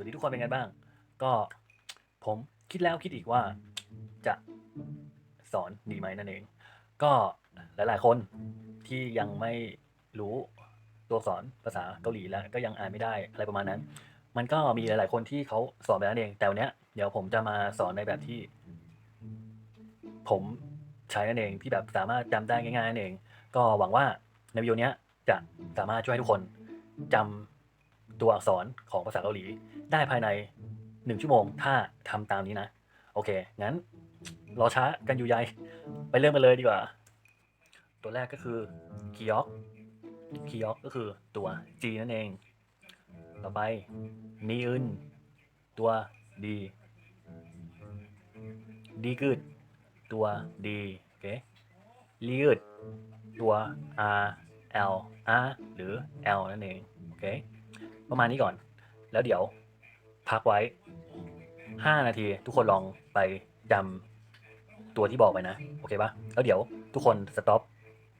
วัสดีทุกคนเป็นไงบ้าง ก็ผมคิดแล้วคิดอีกว่าจะสอนดีไหมนั่นเอง ก็หลาย ๆ คนที่ยังไม่รู้ตัวสอักษรภาษาเกาหลีแล้วก็ยังอ่านไม่ได้อะไรประมาณนั้น มันก็มีหลาย ๆ คนที่เขาสอนไปแล้วนั่นเอง แต่วันเนี้ยเดี๋ยวผมจะมาสอนในแบบที่ ผมใช้นั่นเองที่แบบสามารถจำได้ง่ายๆนั่นเอง ก็หวังว่าในวิดีโอเนี้ยจะสามารถช่วยให้ทุกคนจำ ตัวอักษรของภาษาเกาหลี ได้ภายในหนึ่งชั่วโมง ถ้าทำตามนี้นะ โอเค งั้น รอช้ากันอยู่ใยไปเริ่มกันเลยดีกว่า ตัวแรกก็คือคียอกคียอกก็คือตัว G นั่นเอง ต่อไปนีอึนตัว D ดีกึดตัว D โอเคลีอึดตัว R L R หรือ L นั่นเอง โอเค ประมาณนี้ก่อน แล้วเดี๋ยวพักไว้ 5 นาที ทุกคนลองไปจำตัวที่บอกไปนะ โอเคปะแล้วเดี๋ยวทุกคนสต็อป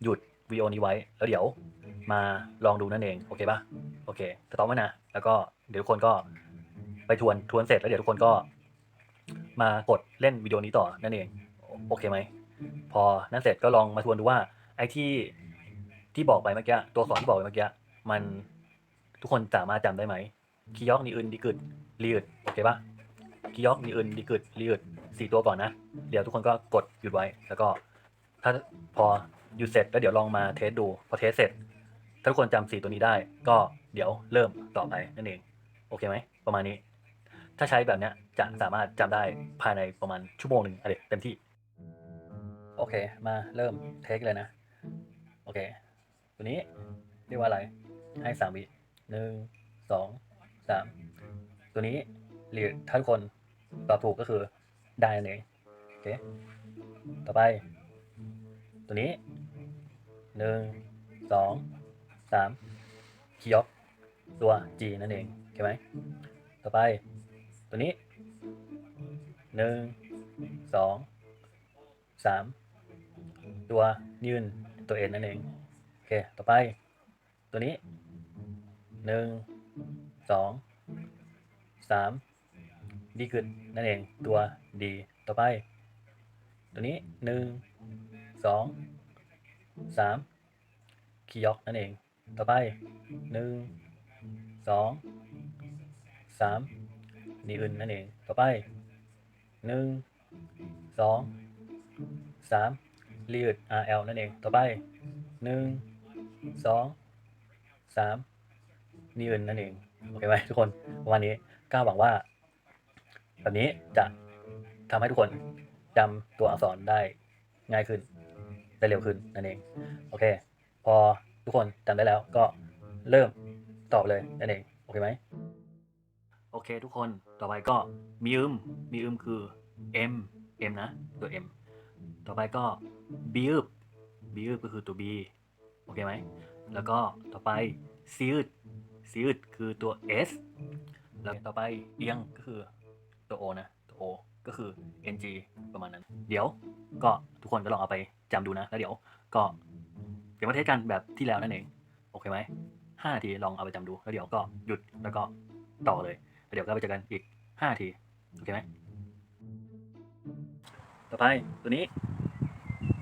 หยุดวิดีโอนี้ไว้ แล้วเดี๋ยวมาลองดูนั่นเอง โอเคปะโอเคสต็อปไว้นะ แล้วก็เดี๋ยวทุกคนก็ไปทวนทวนเสร็จแล้วเดี๋ยวทุกคนก็ มากดเล่นวิดีโอนี้ต่อนั่นเอง โอเคไหม พอนั่นเสร็จก็ลองมาทวนดูว่าไอ้ที่ที่บอกไปเมื่อกี้ตัวสอนที่บอกไปเมื่อกี้มัน ทุกคนสามารถจำได้ไหมคียอกนีอึนดีกึดรีอึดโอเคปะคียอกนีอึนดีกึดรีอึดสี่ตัวก่อนนะ เดี๋ยวทุกคนก็กดหยุดไว้ แล้วก็ ถ้าพอหยุดเสร็จแล้วเดี๋ยวลองมาเทสดู พอเทสเสร็จ ถ้าทุกคนจำสี่ตัวนี้ได้ ก็เดี๋ยวเริ่มต่อไปนั่นเอง โอเคไหม ประมาณนี้ ถ้าใช้แบบเนี้ยจะสามารถจำได้ภายในประมาณชั่วโมงหนึ่งอะไรเต็มที่ โอเค มาเริ่มเทคเลยนะ โอเค ตัวนี้เรียกว่าอะไร ให้สามวิ หนึ่งสองสามตัวนี้หรือถ้าทุกคนตอบถูกก็คือได้นั่นเองโอเคต่อไป ตัวนี้หนึ่งสองสามคียอกตัว G นั่นเองโอเคไหมต่อไป ตัวนี้หนึ่งสองสามตัวยืนตัวเอ็นนั่นเองโอเค ต่อไป ตัวนี้ หนึ่งสองสามดีขึ้นนั่นเองตัวดีต่อไป ตัวนี้หนึ่งสองสามคียอกนั่นเอง ต่อไปหนึ่งสองสามนีอึนนั่นเอง ต่อไปหนึ่งสองสามลีด RL นั่นเอง ต่อไปหนึ่งสองสาม นีอึนนั่นเองโอเคไหมทุกคนประมาณนี้ก็หวังว่า แบบนี้จะทำให้ทุกคนจำตัวอักษรได้ง่ายขึ้น ได้เร็วขึ้นนั่นเอง โอเค พอทุกคนจำได้แล้วก็เริ่มตอบเลยนั่นเองโอเคไหมโอเค ทุกคนต่อไปก็มีอึมมีอึมคือ M M นะตัว M ต่อไปก็บีอึบบีอึบก็คือตัว B โอเคไหมแล้วก็ต่อไปซีอึด ซีอึดคือตัว S แล้วต่อไปเอียงก็คือตัว O นะ ตัว O ก็คือ NG ประมาณนั้น เดี๋ยวก็ทุกคนก็ลองเอาไปจำดูนะ แล้วเดี๋ยวก็เดี๋ยวมาเทสกันแบบที่แล้วนั่นเอง โอเคไหมห้านาทีลองเอาไปจำดู แล้วเดี๋ยวก็หยุดแล้วก็ต่อเลยแล้วเดี๋ยวก็ไปเจอกันอีกห้านาที โอเคไหมต่อไปตัวนี้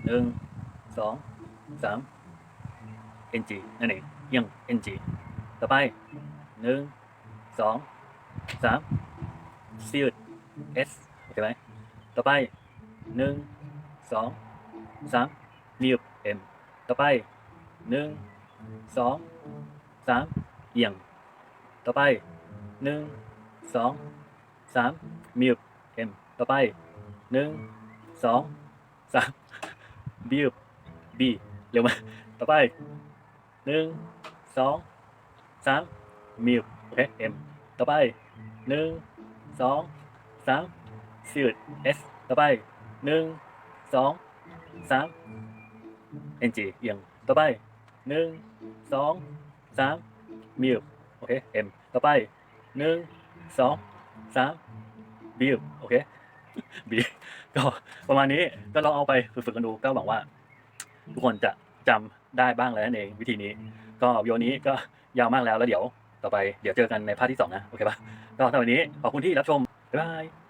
หนึ่งสองสาม ng นั่นเองยัง ng ต่อไปหนึ่งสองสาม sealed s โอเคไหมต่อไปหนึ่งสองสาม milk m ต่อไปหนึ่งสองสามเอียง ต่อไปหนึ่งสองสาม milk m ต่อไปหนึ่งสองสาม milk b เร็วไหมต่อไปหนึ่งสอง สาม milk โอเค m ต่อไปหนึ่งสองสาม sealed s ต่อไปหนึ่งสองสาม ng เอียงต่อไปหนึ่งสองสาม milk โอเค M ต่อไปหนึ่งสองสาม B โอเค B ก็ประมาณนี้ก็ลองเอาไปฝึกๆกันดูก็หวังว่า ทุกคนจะจำได้บ้างแล้วนั่นเอง วิธีนี้ ก็วิดีโอนี้ก็ ยาวมากแล้วแล้วเดี๋ยวต่อไปเดี๋ยวเจอกันในภาคที่สองนะ โอเคปะก็สำหรับวันนี้ขอบคุณที่รับชม บ๊ายบาย